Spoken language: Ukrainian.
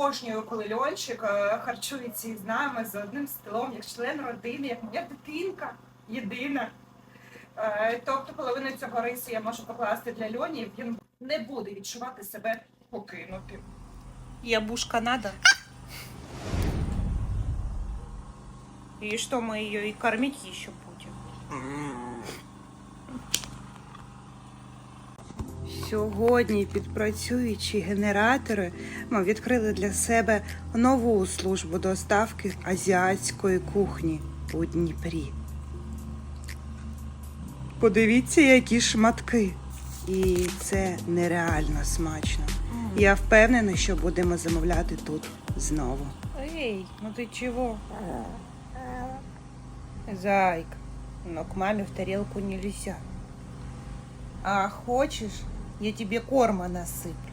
обожнюю, коли Льончик е, харчується із нами за одним столом, як член родини, як моя дитинка єдина. Е, Тобто половину цього рису я можу покласти для Льоні, і він не буде відчувати себе покинутим. Ябушка надо? И что, мы ее и кормить еще будем? Сьогодні, підпрацюючи генератори, ми відкрили для себе нову службу доставки азіатської кухні у Дніпрі. Подивіться, які шматки. І це нереально смачно. Я впевнена, що будемо замовляти тут знову. Ей, ну ти чого? Зайка, но к маме в тарелку нельзя. А хочешь, я тебе корма насыплю?